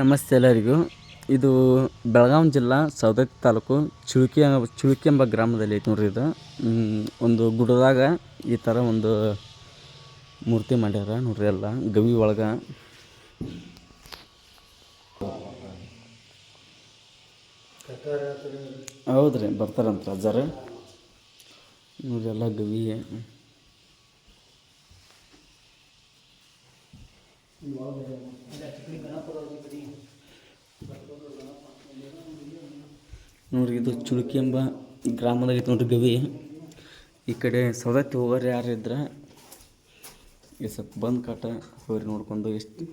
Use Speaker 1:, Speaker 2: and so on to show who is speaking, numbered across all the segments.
Speaker 1: ನಮಸ್ತೆ ಎಲ್ಲರಿಗೂ. ಇದು ಬೆಳಗಾವಿ ಜಿಲ್ಲಾ ಸವದತ್ತಿ ತಾಲೂಕು ಚುಳುಕಿ ಚುಳುಕಿ ಎಂಬ ಗ್ರಾಮದಲ್ಲಿ ಐತೆ ನೋಡ್ರಿ ಇದು. ಒಂದು ಗುಡ್ಡದಾಗ ಈ ಥರ ಒಂದು ಮೂರ್ತಿ ಮಾಡ್ಯಾರ ನೋಡ್ರಿ ಎಲ್ಲ, ಗವಿ ಒಳಗೆ. ಹೌದ್ರಿ, ಬರ್ತಾರಂತ ಅಜ್ಜಾರ ನೋಡ್ರಿ ಎಲ್ಲ ಗವಿ. ನೋಡ್ರಿ, ಇದು ಚುಳುಕಿ ಎಂಬ ಗ್ರಾಮದಾಗ ಐತೆ ನೋಡ್ರಿ ಗವಿ. ಈ ಕಡೆ ಸವದತ್ತಿ ಹೋಗೋರು ಯಾರು ಇದ್ರೆ ಈ ಸ್ವಲ್ಪ ಬಂದು ಕಾಟ ಹೋಗ್ರಿ ನೋಡ್ಕೊಂಡು ಎಷ್ಟು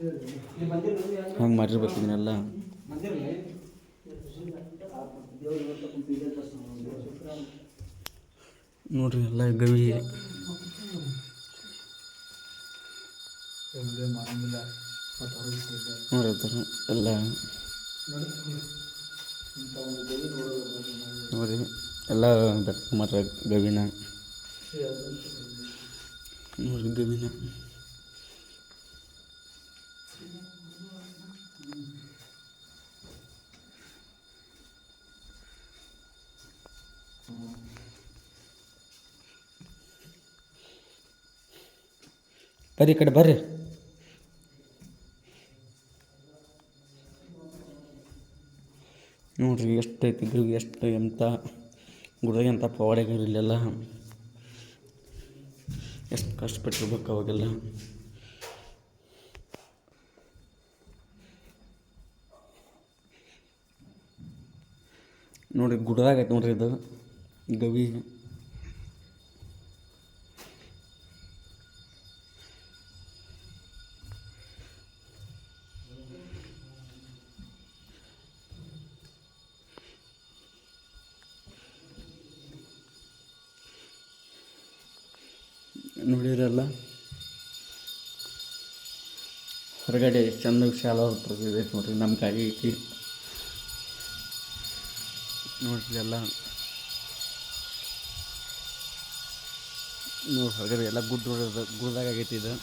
Speaker 1: ಹಂಗೆ ಮಾಡಿರ್ಬೇಕು ಇದನ್ನೆಲ್ಲ ನೋಡ್ರಿ, ಎಲ್ಲ ಗವಿ ನೋಡ್ರಿ ಅದರ ಎಲ್ಲ. ನೋಡಿ ಎಲ್ಲ ಬೆಟ್ಟ ಮರ ಗವಿನ ನೋಡಿ ಗವಿನ. ಬರ್ರಿ ಈ ಕಡೆ ಬರ್ರಿ. ನೋಡ್ರಿ ಎಷ್ಟು ಗವಿ ಎಷ್ಟು ಎಂಥ ಗುಡ್ದಾಗ ಎಂಥ ಪವಾಡಗಳು ಇಲ್ಲೆಲ್ಲ. ಎಷ್ಟು ಕಷ್ಟಪಟ್ಟಿರ್ಬೇಕು ಅವಾಗೆಲ್ಲ. ನೋಡ್ರಿ ಗುಡ್ದಾಗ ಐತೆ ನೋಡ್ರಿ ಇದು ಗವಿ. ನೋಡಿರಲ್ಲ? ಹೊರಗಡೆ ಚಂದ ವಿಶಾಲ ಐತೆ ನೋಡ್ರಿ ನಮ್ಮ ಕಾಯಿ ಐತಿ. ನೋಡ್ರಿ ಎಲ್ಲ. ನೋಡಿ ಹೊರಗಡೆ ಎಲ್ಲ ಗುಡ್ ಗುಡ್ದಾಗ ಆಗೈತಿ ಇದು.